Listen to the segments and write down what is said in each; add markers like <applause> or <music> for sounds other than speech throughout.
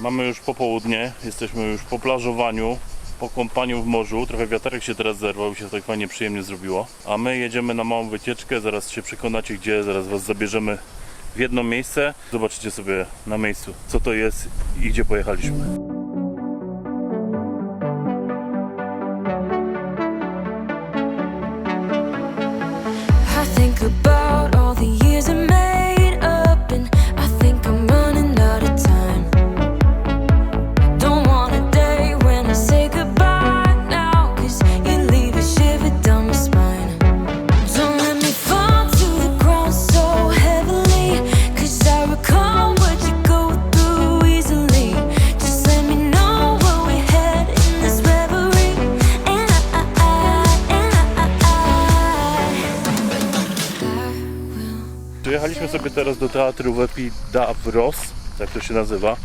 Mamy już popołudnie, jesteśmy już po plażowaniu, po kąpaniu w morzu. Trochę wiaterek się teraz zerwał i się tak fajnie przyjemnie zrobiło. A my jedziemy na małą wycieczkę, zaraz się przekonacie gdzie, zaraz Was zabierzemy w jedno miejsce. Zobaczycie sobie na miejscu co to jest i gdzie pojechaliśmy. Sobie teraz do teatru Wepi Davros, tak to się nazywa.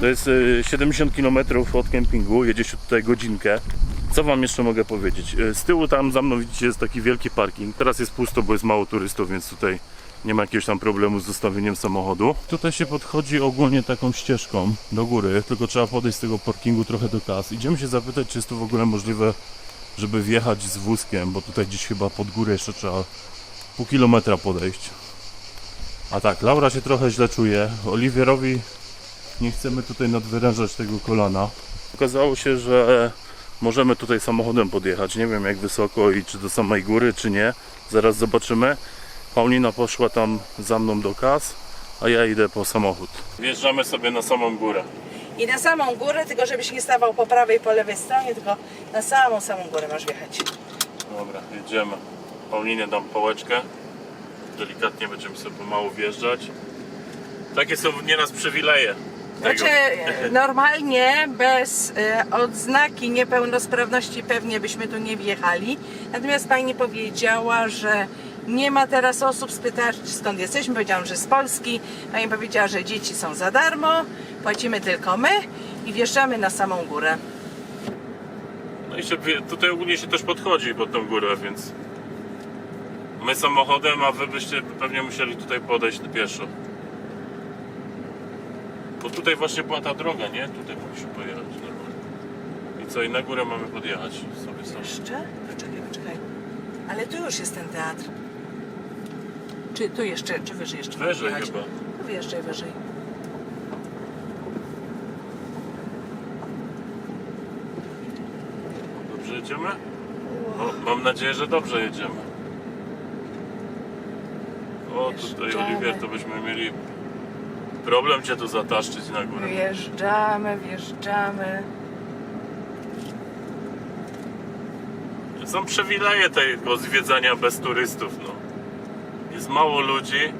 To jest y, 70 km od kempingu, jedzie się tutaj godzinkę. Co wam jeszcze mogę powiedzieć? Y, Z tyłu tam za mną widzicie jest taki wielki parking. Teraz jest pusto, bo jest mało turystów, więc tutaj nie ma jakiegoś tam problemu z zostawieniem samochodu. Tutaj się podchodzi ogólnie taką ścieżką do góry, tylko trzeba podejść z tego parkingu trochę do kas. Idziemy się zapytać, czy jest to w ogóle możliwe, żeby wjechać z wózkiem, bo tutaj gdzieś chyba pod górę jeszcze trzeba pół kilometra podejść. A tak, Laura się trochę źle czuje. Oliwierowi nie chcemy tutaj nadwyrężać tego kolana. Okazało się, że możemy tutaj samochodem podjechać. Nie wiem jak wysoko i czy do samej góry, czy nie. Zaraz zobaczymy. Paulina poszła tam za mną do kas, a ja idę po samochód. Wjeżdżamy sobie na samą górę. I na samą górę, tylko żebyś nie stawał po prawej i po lewej stronie, tylko na samą, samą górę masz wjechać. Dobra, jedziemy. Paulinie dam pałeczkę. Delikatnie będziemy sobie pomału wjeżdżać. Takie są nieraz przywileje. tego. Znaczy, normalnie bez e, odznaki niepełnosprawności pewnie byśmy tu nie wjechali. Natomiast pani powiedziała, że nie ma teraz osób, spytała czy skąd jesteśmy, powiedziałam, że z Polski. Pani powiedziała, że dzieci są za darmo, płacimy tylko my i wjeżdżamy na samą górę. No i się, tutaj ogólnie się też podchodzi pod tą górę, więc my samochodem, a wy byście pewnie musieli tutaj podejść pieszo. Bo tutaj właśnie była ta droga, nie? Tutaj mogliśmy pojechać normalnie. I co, i na górę mamy podjechać sobie sam. Jeszcze? Poczekaj, poczekaj. Ale tu już jest ten teatr. Czy tu jeszcze, czy wyżej jeszcze? Wyżej chyba. Tu jeszcze wyżej. Dobrze jedziemy? O, mam nadzieję, że dobrze jedziemy. Tutaj. Oliwier, to byśmy mieli problem Cię tu zataszczyć na górę. Wjeżdżamy, wjeżdżamy. Są przywileje tego zwiedzania bez turystów, no. Jest mało ludzi.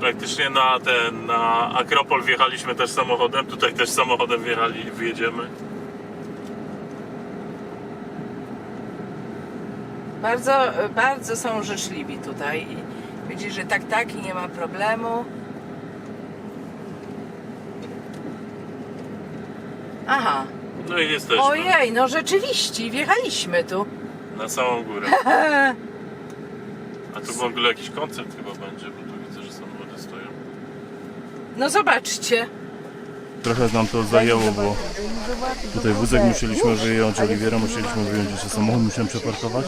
Praktycznie na ten, na Akropol wjechaliśmy też samochodem, tutaj też samochodem wjechali, wjedziemy. Bardzo, bardzo są życzliwi tutaj i widzisz, że tak, tak i nie ma problemu. Aha, No i jesteśmy ojej, no rzeczywiście, wjechaliśmy tu. na samą górę. <laughs> A tu w ogóle jakiś koncert chyba będzie, bo tu widzę, że samochody stoją. No zobaczcie. Trochę nam to zajęło, bo tutaj wózek musieliśmy wyjąć, Oliwiera musieliśmy wyjąć, jeszcze samochód musiałem przeparkować.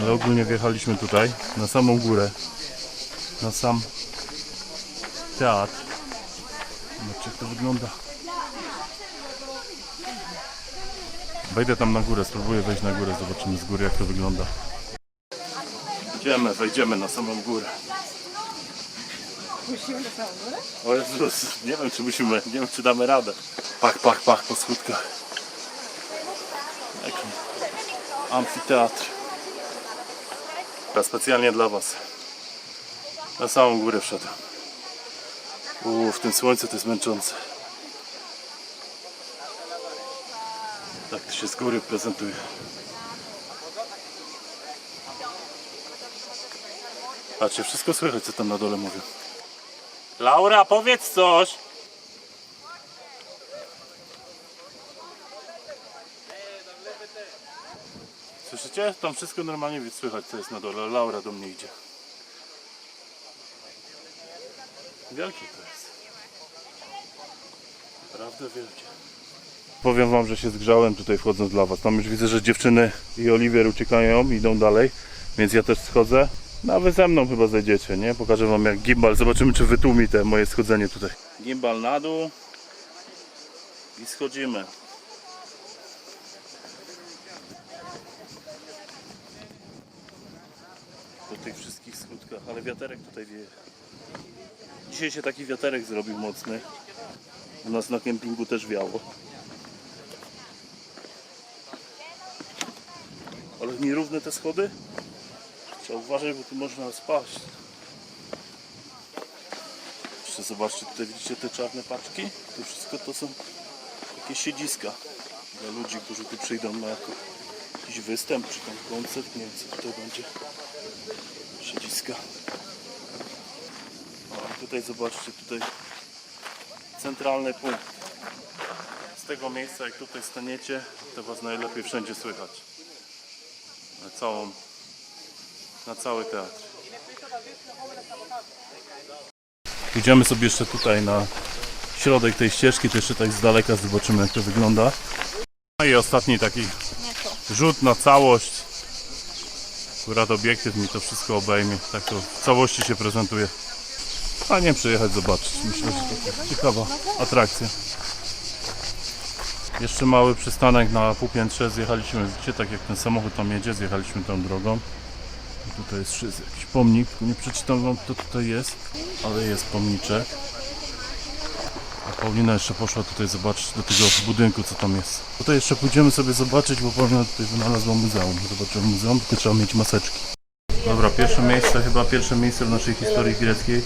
Ale ogólnie wjechaliśmy tutaj, na samą górę, na sam teatr. Zobaczcie jak to wygląda. Wejdę tam na górę, spróbuję wejść na górę, zobaczymy z góry jak to wygląda. Idziemy, wejdziemy na samą górę. Musimy na samą górę? O Jezus, nie wiem czy musimy, nie wiem czy damy radę. Pach, pach, pach po schódkach. Amfiteatr. Teraz specjalnie dla Was. Na samą górę wszedłem. Uuu, w tym słońcu to jest męczące. Tak to się z góry prezentuje. Patrzcie, wszystko słychać co tam na dole mówią. Laura, powiedz coś! Słyszycie? Tam wszystko normalnie słychać, co jest na dole. Laura do mnie idzie. Wielkie to jest. Naprawdę wielkie. Powiem wam, że się zgrzałem tutaj wchodząc dla was. Tam już widzę, że dziewczyny i Oliwier uciekają, idą dalej, więc ja też schodzę. No a wy ze mną chyba zejdziecie, nie? Pokażę wam jak gimbal, zobaczymy czy wytłumi te moje schodzenie tutaj. Gimbal na dół i schodzimy. Po tych wszystkich skutkach, ale wiaterek tutaj wieje. Dzisiaj się taki wiaterek zrobił mocny. U nas na kempingu też wiało. Ale nierówne te schody. Trzeba uważać, bo tu można spaść. Jeszcze zobaczcie, tutaj widzicie te czarne paczki? To wszystko to są takie siedziska dla ludzi, którzy tu przyjdą na jakiś występ czy tam koncert. Nie wiem co tutaj będzie. Siedziska. Tutaj zobaczcie, tutaj centralny punkt. Z tego miejsca, jak tutaj staniecie, to Was najlepiej wszędzie słychać. Na całą, na cały teatr. Idziemy sobie jeszcze tutaj na środek tej ścieżki, to jeszcze tak z daleka zobaczymy jak to wygląda. No i ostatni taki rzut na całość. Akurat obiektyw mi to wszystko obejmie, tak to w całości się prezentuje. Fajnie przyjechać zobaczyć, myślę, że to ciekawa atrakcja. Jeszcze mały przystanek na półpiętrze, zjechaliśmy, widzicie, tak jak ten samochód tam jedzie, zjechaliśmy tą drogą. I tutaj jest jakiś pomnik, nie przeczytam wam kto tutaj jest, ale jest pomniczek. A Paulina jeszcze poszła tutaj zobaczyć do tego budynku, co tam jest. Tutaj jeszcze pójdziemy sobie zobaczyć, bo Paulina tutaj wynalazła muzeum. Zobaczymy muzeum, tylko trzeba mieć maseczki. Dobra, pierwsze miejsce, chyba pierwsze miejsce w naszej historii greckiej.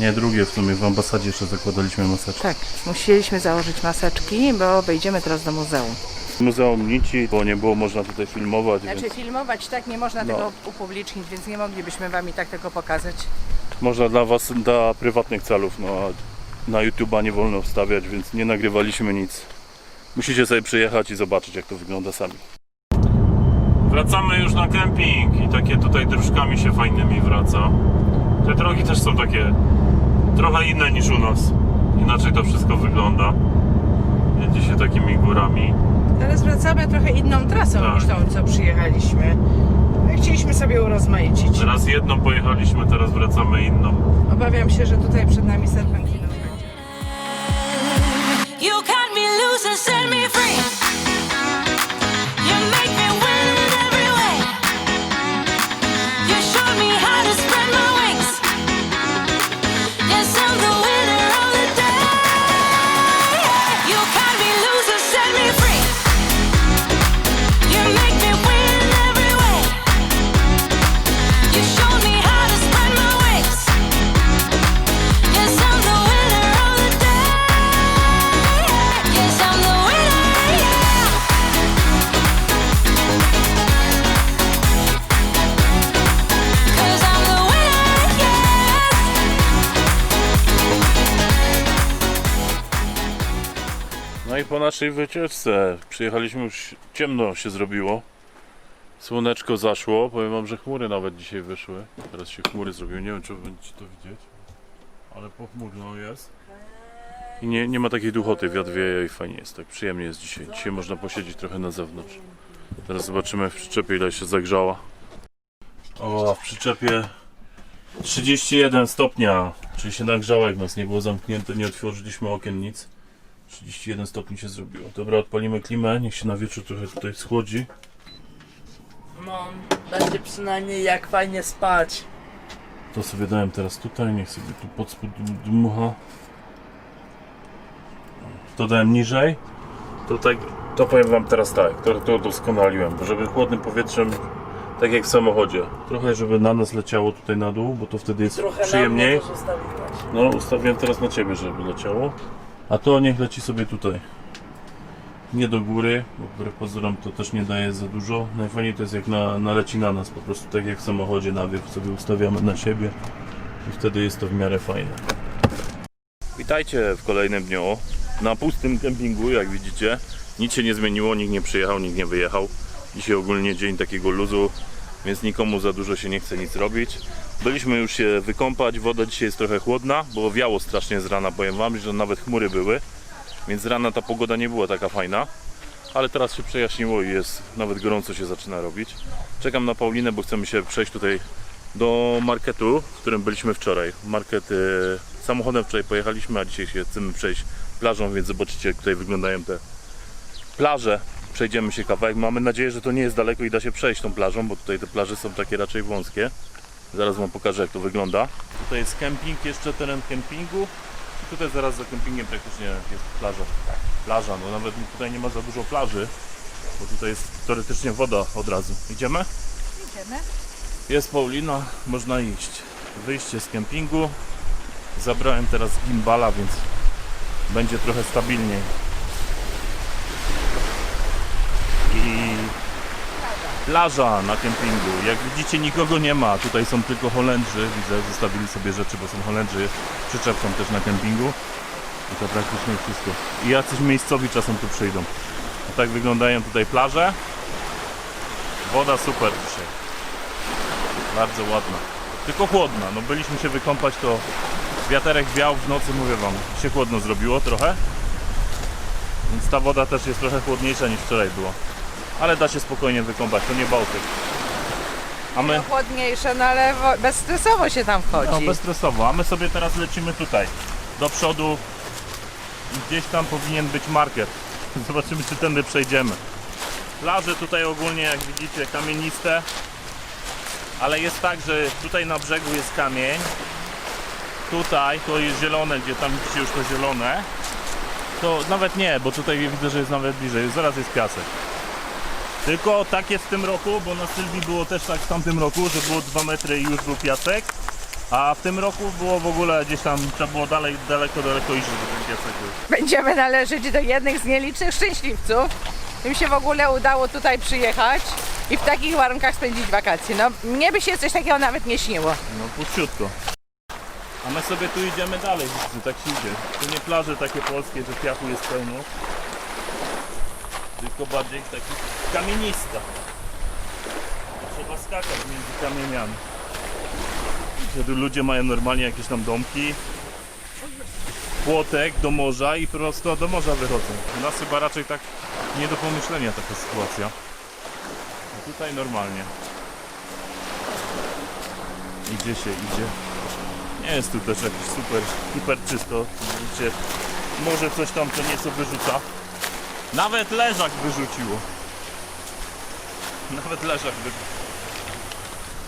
Nie, drugie w sumie, w ambasadzie jeszcze zakładaliśmy maseczki. Tak, musieliśmy założyć maseczki, bo wejdziemy teraz do muzeum. Muzeum Nici, bo nie było można tutaj filmować, Znaczy więc filmować tak nie można No. tego upublicznić, więc nie moglibyśmy wam i tak tego pokazać. można dla Was, dla prywatnych celów, no a na YouTube'a nie wolno wstawiać, więc nie nagrywaliśmy nic. Musicie sobie przyjechać i zobaczyć jak to wygląda sami. Wracamy już na kemping i takie tutaj dróżkami się fajnymi wraca. Te drogi też są takie trochę inne niż u nas. Inaczej to wszystko wygląda. Jedzie się takimi górami. Teraz wracamy trochę inną trasą Tak. niż tą, co przyjechaliśmy. Chcieliśmy sobie urozmaicić. Teraz jedną pojechaliśmy, teraz wracamy inną. Obawiam się, że tutaj przed nami serpentina będzie. You cut me loose and set me free. Naszej wycieczce przyjechaliśmy już ciemno się zrobiło. Słoneczko zaszło. Powiem wam, że chmury nawet dzisiaj wyszły. Teraz się chmury zrobiły. Nie wiem, czy będziecie to widzieć. Ale pochmurno jest. I nie, nie ma takiej duchoty. Wiatr wieje i fajnie jest. Tak przyjemnie jest dzisiaj. Dzisiaj można posiedzieć trochę na zewnątrz. Teraz zobaczymy w przyczepie ile się zagrzała. O, w przyczepie 31 stopnia. Czyli się nagrzała jak nas nie było zamknięte. Nie otworzyliśmy okien, nic. 31 stopni się zrobiło. Dobra, odpalimy klimę, niech się na wieczór trochę tutaj schłodzi. No, będzie przynajmniej jak fajnie spać. To sobie dałem teraz tutaj, niech sobie tu pod spód dmucha. To dałem niżej. To, tak, to powiem wam teraz tak, to, to doskonaliłem, bo żeby chłodnym powietrzem, tak jak w samochodzie, trochę żeby na nas leciało tutaj na dół, bo to wtedy jest Trochę przyjemniej. na mnie też. No, ustawiłem teraz na ciebie, żeby leciało. A to niech leci sobie tutaj. Nie do góry, bo wbrew pozorom to też nie daje za dużo. Najfajniej to jest jak na, naleci na nas, po prostu tak jak w samochodzie nawiew sobie ustawiamy na siebie i wtedy jest to w miarę fajne. Witajcie w kolejnym dniu na pustym kempingu, jak widzicie. Nic się nie zmieniło, nikt nie przyjechał, nikt nie wyjechał. Dzisiaj ogólnie dzień takiego luzu, więc nikomu za dużo się nie chce nic robić. Byliśmy już się wykąpać, woda dzisiaj jest trochę chłodna, bo wiało strasznie z rana, powiem wam, że nawet chmury były. Więc z rana ta pogoda nie była taka fajna. Ale teraz się przejaśniło i jest, nawet gorąco się zaczyna robić. Czekam na Paulinę, bo chcemy się przejść tutaj do marketu, w którym byliśmy wczoraj. Market e, samochodem wczoraj pojechaliśmy, a dzisiaj się chcemy przejść plażą, więc zobaczycie jak tutaj wyglądają te plaże. Przejdziemy się kawałek. Mamy nadzieję, że to nie jest daleko i da się przejść tą plażą, bo tutaj te plaże są takie raczej wąskie. Zaraz Wam pokażę jak to wygląda. Tutaj jest kemping, jeszcze teren kempingu. I tutaj zaraz za kempingiem praktycznie jest plaża. Plaża, no nawet tutaj nie ma za dużo plaży, bo tutaj jest teoretycznie woda od razu. Idziemy? Idziemy. Jest Paulina, można iść. Wyjście z kempingu. Zabrałem teraz gimbala, więc będzie trochę stabilniej. Plaża na kempingu. Jak widzicie nikogo nie ma. Tutaj są tylko Holendrzy. Widzę, zostawili sobie rzeczy, bo są Holendrzy. Przyczepką też na kempingu. I to praktycznie wszystko. I jacyś miejscowi czasem tu przyjdą. Tak wyglądają tutaj plaże. Woda super dzisiaj. Bardzo ładna. Tylko chłodna. No byliśmy się wykąpać, to wiaterek wiał w nocy, mówię wam, się chłodno zrobiło trochę. Więc ta woda też jest trochę chłodniejsza niż wczoraj była. Ale da się spokojnie wykąpać, to nie Bałtyk. A my, Chłodniejsze, no ale wo- bezstresowo się tam wchodzi. no bezstresowo, a my sobie teraz lecimy tutaj, do przodu. Gdzieś tam powinien być market. <laughs> Zobaczymy, czy tędy przejdziemy. Plaże tutaj ogólnie, jak widzicie, kamieniste. Ale jest tak, że tutaj na brzegu jest kamień. Tutaj to jest zielone, gdzie tam widzicie już to zielone. To nawet nie, bo tutaj widzę, że jest nawet bliżej. Zaraz jest piasek. Tylko tak jest w tym roku, bo na Sylwii było też tak w tamtym roku, że było 2 metry i już był piasek. A w tym roku było w ogóle gdzieś tam, trzeba było dalej, daleko, daleko iść, żeby ten piasek był. Będziemy należeć do jednych z nielicznych szczęśliwców. Im się w ogóle udało tutaj przyjechać i w takich warunkach spędzić wakacje. No, mnie by się coś takiego nawet nie śniło. No puściutko. A my sobie tu idziemy dalej, tak się idzie. Tu nie plaże takie polskie, że piachu jest pełno. Tylko bardziej taki kamienista. Trzeba skakać między kamieniami. Tu ludzie mają normalnie jakieś tam domki. Płotek do morza i prosto do morza wychodzą. U nas chyba raczej tak nie do pomyślenia taka sytuacja. A tutaj normalnie. Idzie się, idzie. Nie jest tu też jakiś super, super czysto. Widzicie, może coś tam co nieco wyrzuca. Nawet leżak wyrzuciło. Nawet leżak wyrzucił.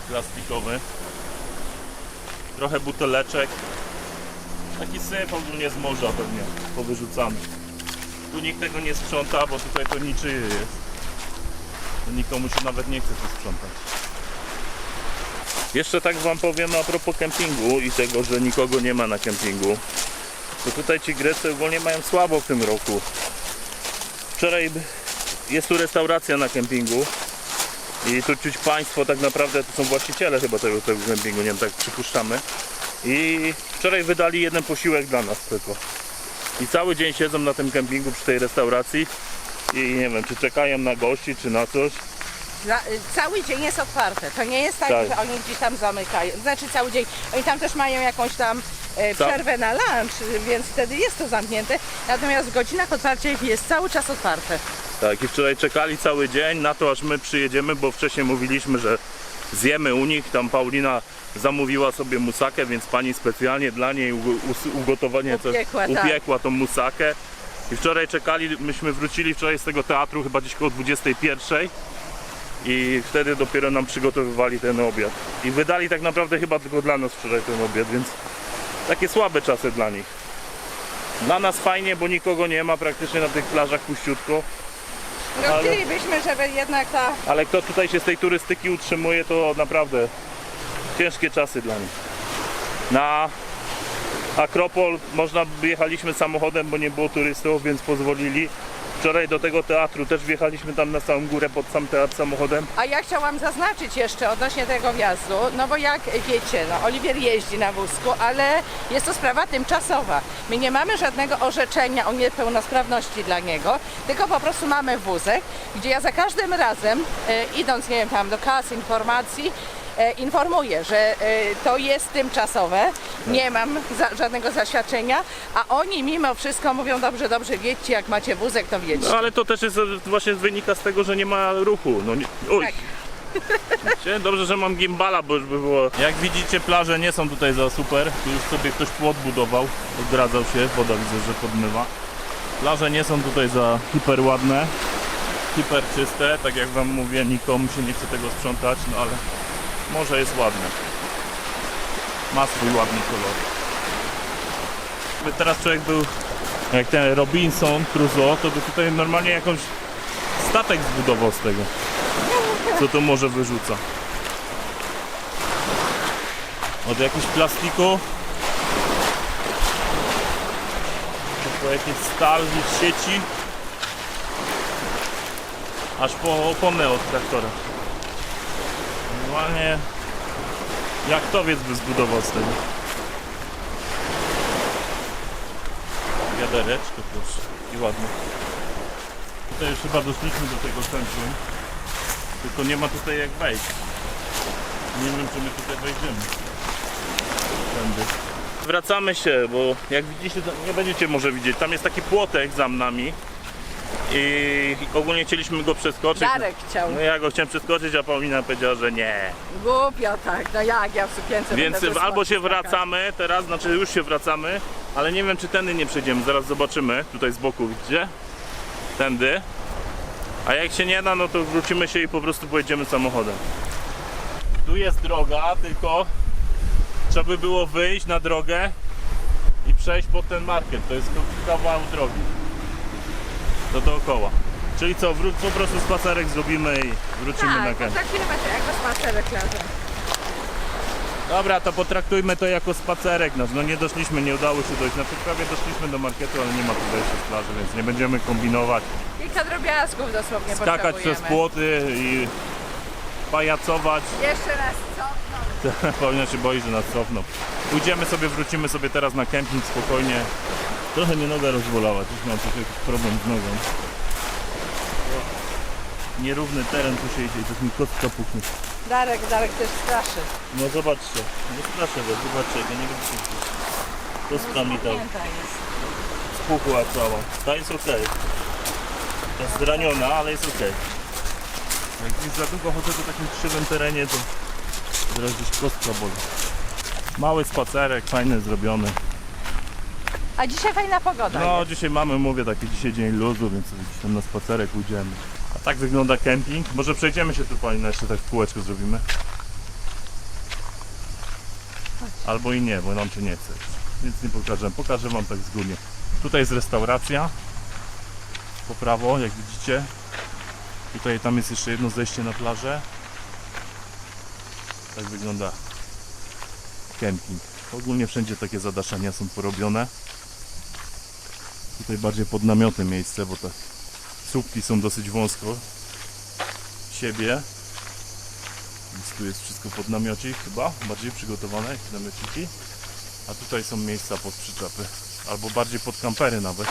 Plastikowy. Trochę buteleczek. Taki syf ogólnie z morza pewnie powyrzucany. Tu nikt tego nie sprząta, bo tutaj to niczyje jest. Nikomu się nawet nie chce tu sprzątać. Jeszcze tak Wam powiem a propos kempingu i tego, że nikogo nie ma na kempingu. To tutaj ci Grecy ogólnie mają słabo w tym roku. Wczoraj jest tu restauracja na kempingu i tu czuć państwo tak naprawdę to są właściciele chyba tego, tego kempingu, nie wiem, tak przypuszczamy. I wczoraj wydali jeden posiłek dla nas tylko. I cały dzień siedzą na tym kempingu przy tej restauracji i nie wiem, czy czekają na gości, czy na coś. Y, cały dzień jest otwarte. To nie jest tak, Tak. że oni gdzieś tam zamykają. Znaczy cały dzień. Oni tam też mają jakąś tam e, przerwę na lunch, więc wtedy jest to zamknięte. Natomiast w godzinach otwarcia jest cały czas otwarte. Tak, i wczoraj czekali cały dzień na to, aż my przyjedziemy, bo wcześniej mówiliśmy, że zjemy u nich. Tam Paulina zamówiła sobie musakę, więc pani specjalnie dla niej ugotowanie coś- Upiekła, tak. upiekła tą musakę. I wczoraj czekali, myśmy wrócili wczoraj z tego teatru chyba gdzieś koło 21 i wtedy dopiero nam przygotowywali ten obiad. I wydali tak naprawdę chyba tylko dla nas wczoraj ten obiad, więc takie słabe czasy dla nich. Dla nas fajnie, bo nikogo nie ma praktycznie na tych plażach puściutko. No Ale- chcielibyśmy, żeby jednak ta Ale kto tutaj się z tej turystyki utrzymuje, to naprawdę ciężkie czasy dla nich. Na Akropol można jechaliśmy samochodem, bo nie było turystów, więc pozwolili. Wczoraj do tego teatru też wjechaliśmy tam na samą górę pod sam teatr samochodem. A ja chciałam zaznaczyć jeszcze odnośnie tego wjazdu, no bo jak wiecie, no Oliwier jeździ na wózku, ale jest to sprawa tymczasowa. My nie mamy żadnego orzeczenia o niepełnosprawności dla niego, tylko po prostu mamy wózek, gdzie ja za każdym razem, e, idąc, nie wiem, tam do kas, informacji, informuję, że e, to jest tymczasowe, nie mam za, żadnego zaświadczenia, a oni mimo wszystko mówią dobrze, dobrze, wiecie, jak macie wózek, to wiecie. No ale to też jest e, właśnie wynika z tego, że nie ma ruchu. No nie... Oj. Tak. Dobrze, że mam gimbala, bo już by było. Jak widzicie, plaże nie są tutaj za super. Tu już sobie ktoś płot budował, odradzał się, woda widzę, że podmywa. Plaże nie są tutaj za hiper ładne, hiper czyste, tak jak wam mówię, nikomu się nie chce tego sprzątać, no ale morze jest ładne. Ma swój ładny kolor. Gdyby teraz człowiek był jak ten Robinson Crusoe, to by tutaj normalnie jakąś statek zbudował z tego. Co to może wyrzuca. Od jakichś plastiku po jakieś stal sieci aż po oponę od traktora. Normalnie jachtowiec by zbudował z tego. Wiadereczko proszę i ładnie. Tutaj już chyba doszliśmy do tego centrum. Tylko nie ma tutaj jak wejść. Nie wiem czy my tutaj wejdziemy. Tędy. Wracamy się, bo jak widzicie, nie będziecie może widzieć. Tam jest taki płotek za nami. I ogólnie chcieliśmy go przeskoczyć. Darek chciał. No ja go chciałem przeskoczyć, a Paulina powiedziała, że nie. Głupio tak, no jak ja w sukience Więc będę albo się wracamy teraz, znaczy już się wracamy, ale nie wiem czy tędy nie przejdziemy, zaraz zobaczymy. Tutaj z boku widzicie? Tędy. A jak się nie da, no to wrócimy się i po prostu pojedziemy samochodem. Tu jest droga, tylko trzeba by było wyjść na drogę i przejść pod ten market. To jest kawał drogi. To dookoła. Czyli co, wró- po prostu spacerek zrobimy i wrócimy na Tak, kępę. tak kilometr, jak go spacerek razem. Dobra, to potraktujmy to jako spacerek nasz. No nie doszliśmy, nie udało się dojść. Znaczy prawie doszliśmy do marketu, ale nie ma tutaj jeszcze z plaży, więc nie będziemy kombinować. Kilka drobiazgów dosłownie Skakać potrzebujemy. przez płoty i pajacować. Jeszcze raz cofnąć. <laughs> Paulina się boi, że nas cofną. Pójdziemy sobie, wrócimy sobie teraz na kemping spokojnie. Trochę mnie noga rozbolała, też mam trochę jakiś problem z nogą. Nierówny teren tu się idzie i coś mi kostka puchnie. Darek, Darek też straszy. No zobaczcie, nie straszę was, zobaczcie, ja nie wiem co. Kostka mi tam spuchła cała. Ta jest ok. Jest zraniona, ale jest ok. Jak gdzieś za długo chodzę po takim krzywym terenie, to teraz gdzieś kostka boli. Mały spacerek, fajny zrobiony. A dzisiaj fajna pogoda No jest. dzisiaj mamy, mówię, taki dzisiaj dzień luzu, więc gdzieś tam na spacerek pójdziemy. A tak wygląda kemping. Może przejdziemy się tu Paulina, jeszcze tak w kółeczko zrobimy. Albo i nie, bo nam się nie chce. Więc nie pokażę. Pokażę wam tak z góry. Tutaj jest restauracja. Po prawo, jak widzicie. Tutaj tam jest jeszcze jedno zejście na plażę. Tak wygląda kemping. Ogólnie wszędzie takie zadaszenia są porobione. Tutaj bardziej pod namiotem miejsce, bo te słupki są dosyć wąsko siebie. Więc tu jest wszystko pod namiocik chyba, bardziej przygotowane jak namiociki. A tutaj są miejsca pod przyczepy, albo bardziej pod kampery nawet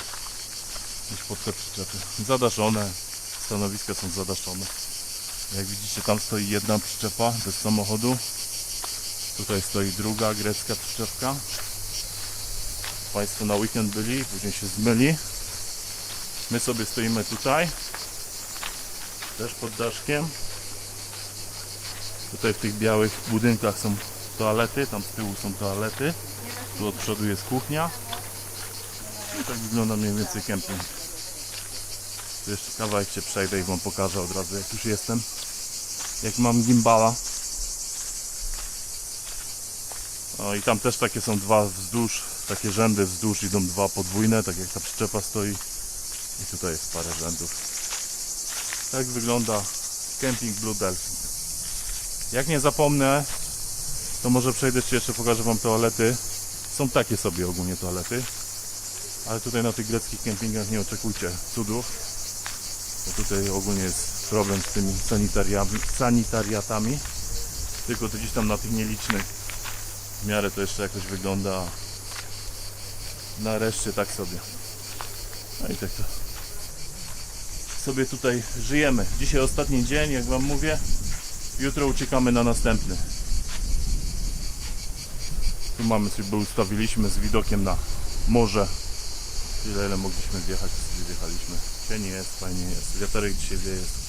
niż pod te przyczepy. Zadaszone, stanowiska są zadaszone. Jak widzicie tam stoi jedna przyczepa bez samochodu. Tutaj stoi druga grecka przyczepka. Państwo na weekend byli, później się zmyli. My sobie stoimy tutaj, też pod daszkiem. Tutaj w tych białych budynkach są toalety, tam z tyłu są toalety. Tu od przodu jest kuchnia. I tak wygląda mniej więcej kemping. Tu jeszcze kawałek się przejdę i Wam pokażę od razu jak już jestem. Jak mam gimbala. O i tam też takie są dwa wzdłuż, takie rzędy wzdłuż idą dwa podwójne, tak jak ta przyczepa stoi. I tutaj jest parę rzędów. Tak wygląda camping Blue Delphin. Jak nie zapomnę, to może przejdę Ci jeszcze, pokażę Wam toalety. Są takie sobie ogólnie toalety. Ale tutaj na tych greckich kempingach nie oczekujcie cudów. Bo tutaj ogólnie jest problem z tymi sanitariami, sanitariatami. Tylko to gdzieś tam na tych nielicznych w miarę to jeszcze jakoś wygląda. Na reszcie tak sobie. No i tak to sobie tutaj żyjemy. Dzisiaj ostatni dzień, jak Wam mówię. Jutro uciekamy na następny. Tu mamy sobie ustawiliśmy z widokiem na morze. Tyle ile mogliśmy wjechać, wjechaliśmy. Cień jest, fajnie jest. Wiaterek dzisiaj wieje, super.